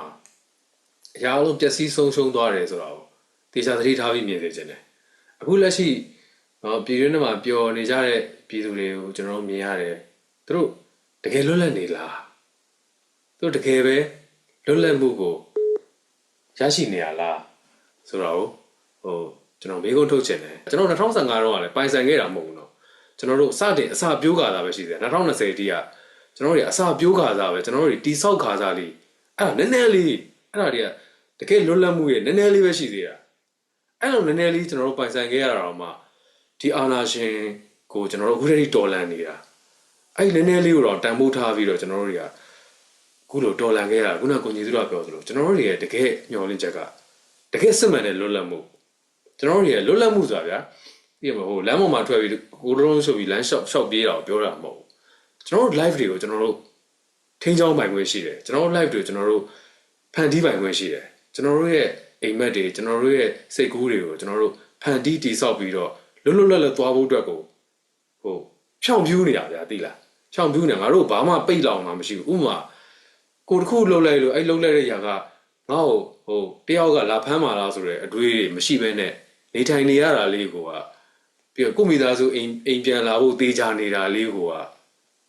အရာအလုံးပျက်စီးဆုံးရှုံးသွားတယ်ဆိုတော့တေချာသတိထားပြီးမြင်စေခြင်းတယ် အခုလက်ရှိနော်ပြည်တွင်းထဲမှာပျော်နေကြတဲ့ပြည်သူတွေကိုကျွန်တော်တို့မြင်ရတယ်သူတို့တကယ်လွတ်လပ်နေလားသူတို့တကယ်ပဲလွတ်လပ်မှုကိုရရှိနေရလားဆိုတော့ဟိုကျွန်တော်မေးခွန်းထုတ်ချင်တယ်ကျွန်တော်2015တော့ကလည်းပိုင်ဆိုင်ခဲ့တာမဟုတ်ဘူးနော်ကျွန်တော်တို့စတင်အစာပြိုးခါစားပဲရှိတယ်2020တိကကျွန်တော်တို့အစာပြိုးခါစားပဲကျွန်တော်တို့တိဆောက်ခါစားလေးအဲ့ဒါနည်းနည်းလေးအဲ့ဒါတွေကတကယ်လွတ်လပ်မှုရဲ့နည်းနည်းလေးပဲရှိသေးတာ အဲ့လိုနည်းနည်းလေးကျွန်တော်တို့ပိုင်ဆိုင်ခဲ့ရတာတော့မှဒီအာနာရှင်ကိုကျွန်တော်တို့အခုတည်းတော်လန်နေတာအဲ့နည်းနည်းလေးကိုတော့တန်ဖိုးထားပြီးတော့ကျွန်တော်တို့တွေကခုလိုတော်လန်ခဲ့ရတာခုနကကိုကြီးစုတော့ပြောသလိုကျွန်တော်တို့တွေရဲ့တကယ်မျှော်လင့်ချက်ကတကယ်စစ်မှန်တဲ့လွတ်လပ်မှုကျွန်တော်တို့ရဲ့လွတ်လပ်မှုဆိုတာဗျာဒီမှာဟိုလမ်းပေါ်မှာထွက်ပြီးကိုတုံးဆိုပြီးလမ်းလျှောက်လျှောက်ပြေးတာကိုပြောတာမဟုတ်ဘူးကျွန်တော်တို့ live တွေကိုကျွန်တော်တို့ထိန်းချောင်းပိုင်ခွင့်ရှိတယ်ကျွန်တော်တို့ live တွေကိုကျွန်တော်တို့ဖန်တီးပိုင်ခွင့်ရှိတယ်ကျွန်တော်တို့ရဲ့ အိမ်မက်တွေကျွန်တော်တို့ရဲ့စိတ်ကူးတွေကိုကျွန်တော်တို့ဖန်တီးတည်ဆောက်ပြီးတော့လွတ်လွတ်လပ်လပ်သွားဖို့အတွက်ကိုဟိုဖြောင်ပြူးနေတာဗျာသိလားဖြောင်ပြူးနေငါတို့ဘာမှပိတ်လောင်မှာမရှိဘူးဥပမာကိုတစ်ခုလှုပ်လိုက်လို့အဲ့လှုပ်လိုက်တဲ့ຢာကငါ့ကိုဟိုတယောက်ကလာဖမ်းမာလားဆိုတဲ့အတွေးတွေမရှိဘဲနဲ့နေထိုင်နေရတာလေးကိုကပြီးတော့ကိုမိသားစုအိမ်အိမ်ပြန်လာဖို့တေးချနေတာလေးကိုက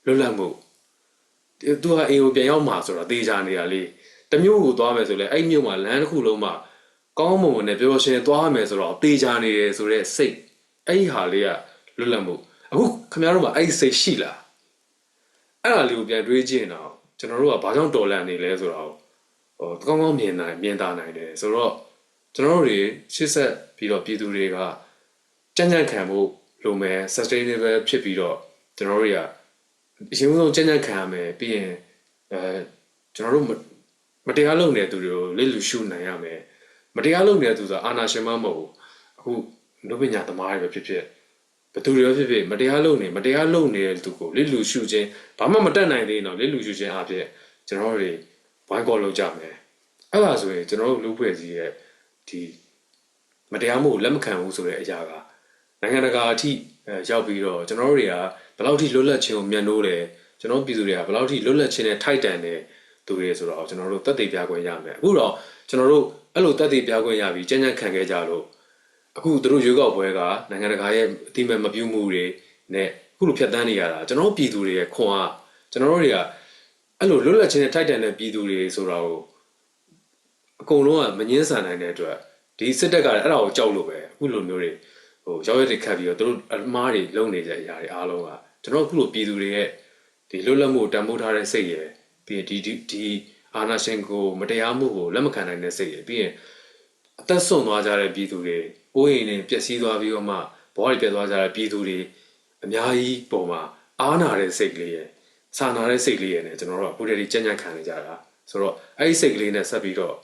လွတ်လပ်မှုသူကအိမ်ကိုပြန်ရောက်မှာဆိုတော့တေးချနေတာလေးတမျိုးကိုသွားမယ်ဆိုလဲအဲ့မျိုးမှာလမ်းတစ်ခုလုံးမှာ ကောင်းမွန်မွန်နဲ့ပျော်ရွှင်သွားမယ်ဆိုတော့တေးချနေတယ်ဆိုတော့စိတ်အဲ့ဒီဟာလေးကလွတ်လပ်မှုအခုခင်ဗျားတို့မှာအဲ့ဒီစိတ်ရှိလားအဲ့ဒါလေးကိုပြန်တွေးကြည့်ရင်တော့ကျွန်တော်တို့ကဘာကြောင့်တော်လန့်နေလဲဆိုတော့ဟိုကောင်းကောင်းမြင်နိုင်မြင်သာနိုင်တယ်ဆိုတော့ကျွန်တော်တို့တွေရှစ်ဆက်ပြီးတော့ပြည်သူတွေကကြံ့ကြံ့ခံဖို့လိုမယ် sustainable ဖြစ်ပြီးတော့ကျွန်တော်တို့တွေကအရင်ဆုံးကြံ့ကြံ့ခံရမယ်ပြီးရင်အဲကျွန်တော်တို့မတရားလုပ်နေတဲ့သူတွေကိုလက်လူရှုနိုင်ရမယ် မတရားလုပ်နေတဲ့သူဆိုတာအာနာရှင်မမဟုတ်ဘူးအခုလူပညာသမားတွေပဲဖြစ်ဖြစ်ဘယ်သူတွေပဲဖြစ်ဖြစ်မတရားလုပ်နေမတရားလုပ်နေတဲ့သူကိုလက်လူရှုခြင်းဘာမှမတတ်နိုင်သေးတော့လက်လူရှုခြင်းအဖြစ်ကျွန်တော်တို့တွေဝိုင်းကောလုပ်ကြမယ်အဲ့ဒါဆိုရင်ကျွန်တော်တို့လူဖွဲ့စည်းရဲ့ဒီမတရားမှုကိုလက်မခံဘူးဆိုတဲ့အရာကနိုင်ငံတကာအထိရောက်ပြီးတော့ကျွန်တော်တို့တွေကဘယ်လောက်ထိလွတ်လပ်ခြင်းကိုမြတ်နိုးတယ်ကျွန်တော်ပြည်သူတွေကဘယ်လောက်ထိလွတ်လပ်ခြင်းနဲ့ထိုက်တန်တယ်သူတွေဆိုတော့ကျွန်တော်တို့တက်တည်ပြခွင့်ရမယ်အခုတော့ကျွန်တော်တို့ အဲ့လိုတက်တည်ပြခွင့်ရပြီးကြံ့ကြံ့ခံခဲ့ကြလို့အခုသူတို့ရွေးကောက်ပွဲကနိုင်ငံတကာရဲ့အတိမဲ့မပြုမှုတွေနဲ့အခုလိုဖြတ်တန်းနေရတာကျွန်တော်ပြည်သူတွေရဲ့ခွန်အားကျွန်တော်တို့တွေကအဲ့လိုလွတ်လပ်ခြင်းနဲ့ထိုက်တန်တဲ့ပြည်သူတွေဆိုတော့အကုန်လုံးကမငင်းဆန်နိုင်တဲ့အတွက်ဒီစစ်တပ်ကလည်းအဲ့ဒါကိုကြောက်လို့ပဲအခုလိုမျိုးတွေဟိုရောက်ရတဲ့ခတ်ပြီးတော့သူတို့အမားတွေလုံနေကြအရာတွေအားလုံးကကျွန်တော်အခုလိုပြည်သူတွေရဲ့ဒီလွတ်လပ်မှုတန်ဖိုးထားတဲ့စိတ်ရယ်ပြီးရင်ဒီဒီဒီ အာနာရှင်ကိုမတရားမှုကိုလက်မခံနိုင်တဲ့စိတ်ရယ်ပြီးရင်အသက်ဆုံးသွားကြတဲ့ပြည်သူတွေအိုးအိမ်တွေပျက်စီးသွားပြီးတော့မှဘောတွေပြတ်သွားကြတဲ့ပြည်သူတွေအများကြီးပုံမှာအားနာတဲ့စိတ်ကလေးရယ်စာနာတဲ့စိတ်ကလေးရယ်နဲ့ကျွန်တော်တို့ကအခုတည်းကကြံ့ကြံ့ခံနေကြတာဆိုတော့အဲ့ဒီစိတ်ကလေးနဲ့ဆက်ပြီးတော့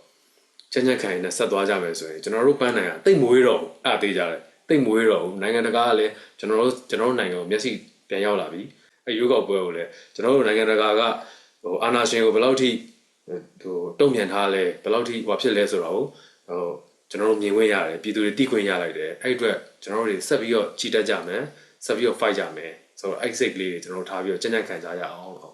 ကြံ့ကြံ့ခံနေဆက်သွားကြမယ်ဆိုရင်ကျွန်တော်တို့ပန်းနိုင်တာတိတ်မွေးတော့ဘူးအဲ့သေးကြတယ်တိတ်မွေးတော့ဘူးနိုင်ငံတကာကလည်းကျွန်တော်တို့ကျွန်တော်တို့နိုင်ငံကိုမျက်စိပြန်ရောက်လာပြီအဲရုပ်ောက်ပွဲကိုလည်းကျွန်တော်တို့နိုင်ငံတကာကဟိုအာနာရှင်ကိုဘယ်လောက်ထိ ဟိုတုံ့ပြန်ထားလဲဘယ်လောက်ထိဟိုဖြစ်လဲဆိုတော့ဟိုကျွန်တော်တို့မြင်ခွင့်ရတယ်ပြည်သူတွေသိခွင့်ရလိုက်တယ်အဲ့အတွက်ကျွန်တော်တို့တွေဆက်ပြီးတော့ကြီးတက်ကြမယ်ဆက်ပြီးတော့ fight ကြမယ်ဆိုတော့ exit လေးတွေကျွန်တော်တို့ထားပြီးတော့ကြံ့ကြံ့ခံကြရအောင်ဟုတ်